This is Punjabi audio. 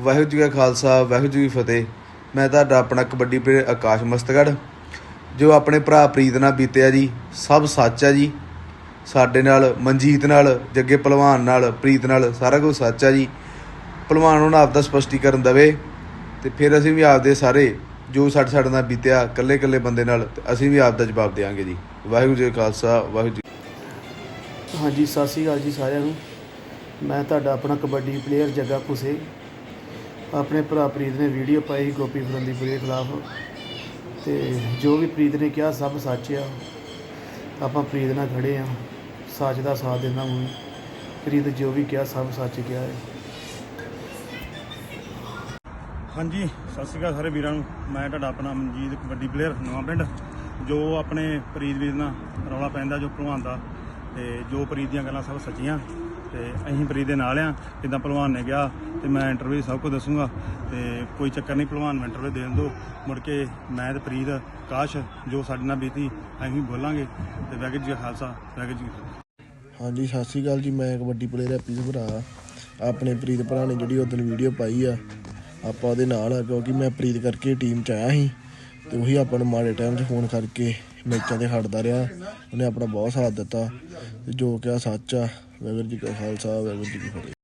ਵਾਹਿਗੁਰੂ ਜੀ ਕਾ ਖਾਲਸਾ, ਵਾਹਿਗੁਰੂ ਜੀ ਕੀ ਫਤਿਹ। ਮੈਂ ਤੁਹਾਡਾ ਆਪਣਾ ਕਬੱਡੀ ਪਲੇਅਰ ਆਕਾਸ਼ ਮਸਤਗੜ ਜੋ ਆਪਣੇ ਭਰਾ ਪ੍ਰੀਤ ਨਾਲ ਬੀਤਿਆ ਜੀ, ਸਭ ਸੱਚ ਆ ਜੀ। ਸਾਡੇ ਨਾਲ, ਮਨਜੀਤ ਨਾਲ, ਜੱਗੇ ਪਹਿਲਵਾਨ ਨਾਲ, ਪ੍ਰੀਤ ਨਾਲ ਸਾਰਾ ਕੁਝ ਸੱਚ ਆ ਜੀ। ਪਹਿਲਵਾਨ ਉਹਨਾਂ ਆਪਦਾ ਸਪਸ਼ਟੀਕਰਨ ਦਵੇ, ਤੇ ਫਿਰ ਅਸੀਂ ਵੀ ਆਪਦੇ ਸਾਰੇ, ਜੋ ਸਾਡੇ ਸਾਡੇ ਨਾਲ ਬੀਤਿਆ, ਇਕੱਲੇ ਇਕੱਲੇ ਬੰਦੇ ਨਾਲ, ਤੇ ਅਸੀਂ ਵੀ ਆਪ ਦਾ ਜਵਾਬ ਦੇਵਾਂਗੇ ਜੀ। ਵਾਹਿਗੁਰੂ ਜੀ ਕਾ ਖਾਲਸਾ, ਵਾਹਿਗੁਰੂ ਜੀ ਹਾਂਜੀ, ਸਤਿ ਸ਼੍ਰੀ ਅਕਾਲ ਜੀ ਸਾਰਿਆਂ ਨੂੰ। ਮੈਂ ਤੁਹਾਡਾ ਆਪਣਾ ਕਬੱਡੀ ਪਲੇਅਰ ਜੱਗਾ ਖੁਸੇ। ਆਪਣੇ ਭਰਾ ਪ੍ਰੀਤ ਨੇ ਵੀਡੀਓ ਪਾਈ ਗੋਪੀ ਫਰੰਦੀਪੁਰੇ ਦੇ ਖਿਲਾਫ। ਤੇ ਜੋ ਵੀ ਪ੍ਰੀਤ ਨੇ ਕਿਹਾ ਸਭ ਸੱਚ ਆ। ਆਪਾਂ ਪ੍ਰੀਤ ਨਾਲ ਖੜੇ ਆ। ਸੱਚ ਦਾ ਸਾਥ ਦਿੰਦਾ ਹਾਂ ਪ੍ਰੀਤ ਜੋ ਵੀ ਕਿਹਾ ਸਭ ਸੱਚ ਕਿਹਾ ਹੈ। ਹਾਂਜੀ, ਸਤਿ ਸ਼੍ਰੀ ਅਕਾਲ ਸਾਰੇ ਵੀਰਾਂ ਨੂੰ। ਮੈਂ ਤੁਹਾਡਾ ਆਪਣਾ ਮਨਜੀਤ ਕਬੱਡੀ ਪਲੇਅਰ ਨਵਾਂ ਪਿੰਡ, ਜੋ ਆਪਣੇ ਪ੍ਰੀਤ ਵੀਰ ਨਾਲ ਰੌਲਾ ਪੈਂਦਾ, ਜੋ ਭਲਵਾਨ ਦਾ। ਤੇ ਜੋ ਪ੍ਰੀਤ ਦੀਆਂ ਗੱਲਾਂ ਸਭ ਸੱਚੀਆਂ। ਤੇ ਅਸੀਂ ਪ੍ਰੀਤ ਦੇ ਨਾਲ ਆ। ਜਿੱਦਾਂ ਭਲਵਾਨ ਨੇ ਕਿਹਾ ਤੇ ਮੈਂ ਇੰਟਰਵਿਊ ਸਭ ਕੁਝ ਦੱਸੂਗਾ ਤੇ ਕੋਈ ਚੱਕਰ ਨਹੀਂ, ਭਲਵਾਨ ਨੂੰ ਇੰਟਰਵਿਊ ਦੇਣ ਦਿਓ। ਮੁੜ ਕੇ ਮੈਂ ਤੇ ਪ੍ਰੀਤ, ਕਾਸ਼ ਜੋ ਸਾਡੇ ਨਾਲ ਬੀਤੀ, ਅਸੀਂ ਬੋਲਾਂਗੇ। ਤੇ ਵਾਹਿਗੁਰੂ ਜੀ ਕਾ ਖਾਲਸਾ ਵਾਹਿਗੁਰੂ ਜੀ ਹਾਂਜੀ, ਸਤਿ ਸ਼੍ਰੀ ਅਕਾਲ ਜੀ। ਮੈਂ ਕਬੱਡੀ ਪਲੇਅਰ ਹੈਪੀ ਭਰਾ ਆਪਣੇ ਪ੍ਰੀਤ ਭਰਾ ਨੇ ਜਿਹੜੀ ਉਦੋਂ ਵੀਡੀਓ ਪਾਈ ਆ। ਆਪਾਂ ਉਹਦੇ ਨਾਲ ਆ, ਕਿਉਂਕਿ ਮੈਂ ਪ੍ਰੀਤ ਕਰਕੇ ਟੀਮ ਚ ਆਇਆ ਸੀ। ਤੇ ਉਹੀ ਆਪਾਂ ਨੂੰ ਮਾੜੇ ਟਾਈਮ 'ਚ ਫੋਨ ਕਰਕੇ ਮੈਚਾਂ ਤੇ ਖੜਦਾ ਰਿਹਾ। ਉਹਨੇ ਆਪਣਾ ਬਹੁਤ ਸਾਥ ਦਿੱਤਾ। ਤੇ ਜੋ ਕਿਹਾ ਸੱਚ ਆ ਵਾਹਿਗੁਰੂ ਜੀ ਕਾ ਖਾਲਸਾ ਵਾਹਿਗੁਰੂ ਜੀ ਕੀ ਫਤਿਹ।